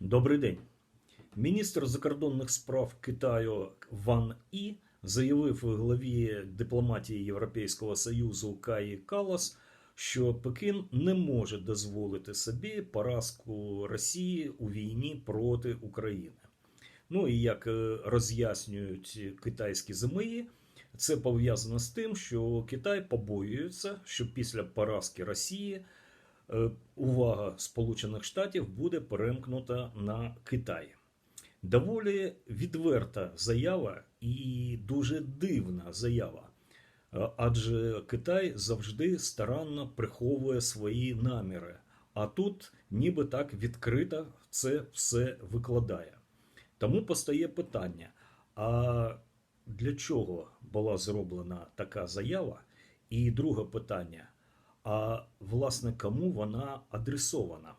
Добрий день. Міністр закордонних справ Китаю Ван І заявив главі дипломатії Європейського Союзу Каї Калас, що Пекін не може дозволити собі поразку Росії у війні проти України. Ну і як е, роз'яснюють китайські ЗМІ, це пов'язано з тим, що Китай побоюється, що після поразки Росії увага Сполучених Штатів буде перемкнута на Китай. Доволі відверта заява і дуже дивна заява. Е, Адже Китай завжди старанно приховує свої наміри, а тут ніби так відкрито це все викладає. Тому постає питання: а для чого була зроблена така заява? І друге питання: а власне кому вона адресована?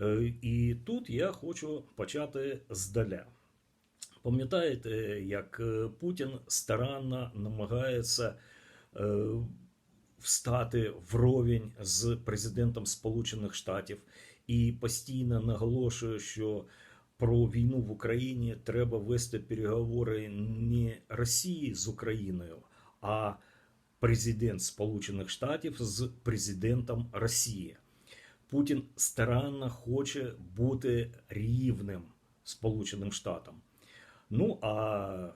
Е, І тут я хочу почати здаля. Пам'ятаєте, як е, Путін старанно намагається е, встати вровень з президентом Сполучених Штатів і постійно наголошує, що про війну в Україні треба вести переговори не Росії з Україною, а президент Сполучених Штатів з президентом Росії. Путін старанно хоче бути рівним Сполученим Штатам. Ну а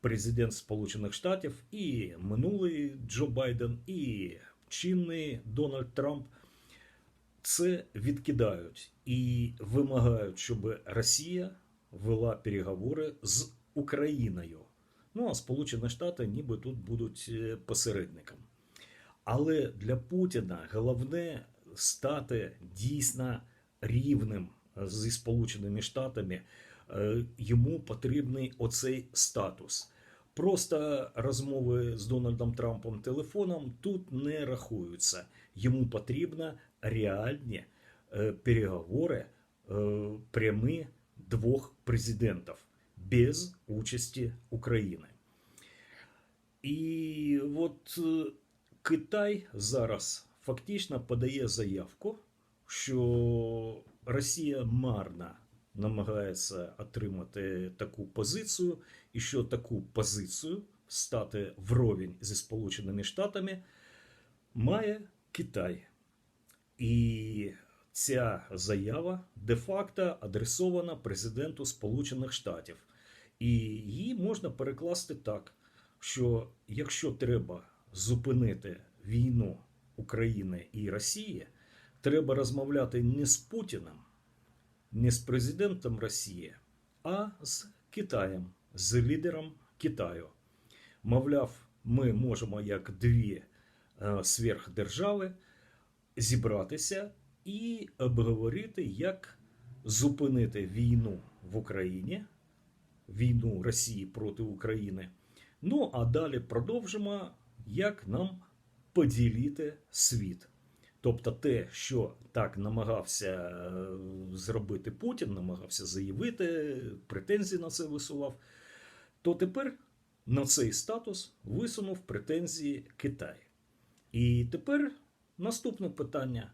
президент Сполучених Штатів і минулий Джо Байден, і чинний Дональд Трамп це відкидають і вимагають, щоб Росія вела переговори з Україною. Ну а Сполучені Штати ніби тут будуть е, посередником. Але для Путіна головне стати дійсно рівним зі Сполученими Штатами. Е, Йому потрібний оцей статус. Просто розмови з Дональдом Трампом телефоном тут не рахуються. Йому потрібно реальні е, переговори прямі двох президентів без участі України. І от е, Китай зараз фактично подає заявку, що Росія марно намагається отримати таку позицію, і що таку позицію стати вровень зі Сполученими Штатами має Китай. І ця заява де-факто адресована президенту Сполучених Штатів. І її можна перекласти так, що якщо треба зупинити війну України і Росії, треба розмовляти не з Путіним, не з президентом Росії, а з Китаєм, з лідером Китаю. Мовляв, ми можемо як дві е, сверхдержави зібратися і обговорити, як зупинити війну в Україні, війну Росії проти України. Ну а далі продовжимо, як нам поділити світ. Тобто те, що так намагався е, зробити Путін, намагався заявити, претензії на це висував, то тепер на цей статус висунув претензії Китай. І тепер наступне питання: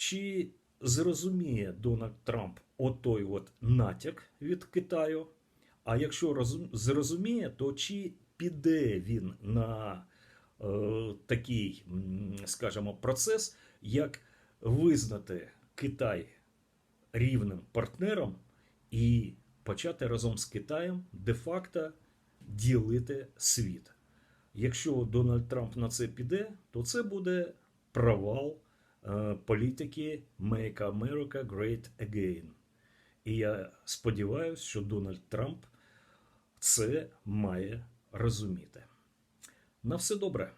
чи зрозуміє Дональд Трамп отой от натяк від Китаю? А якщо розум- зрозуміє, то чи піде він на е, такий, скажімо, процес, як визнати Китай рівним партнером і почати разом з Китаєм де-факто ділити світ? Якщо Дональд Трамп на це піде, то це буде провал політики Make America Great Again. І я сподіваюся, що Дональд Трамп це має розуміти. На все добре.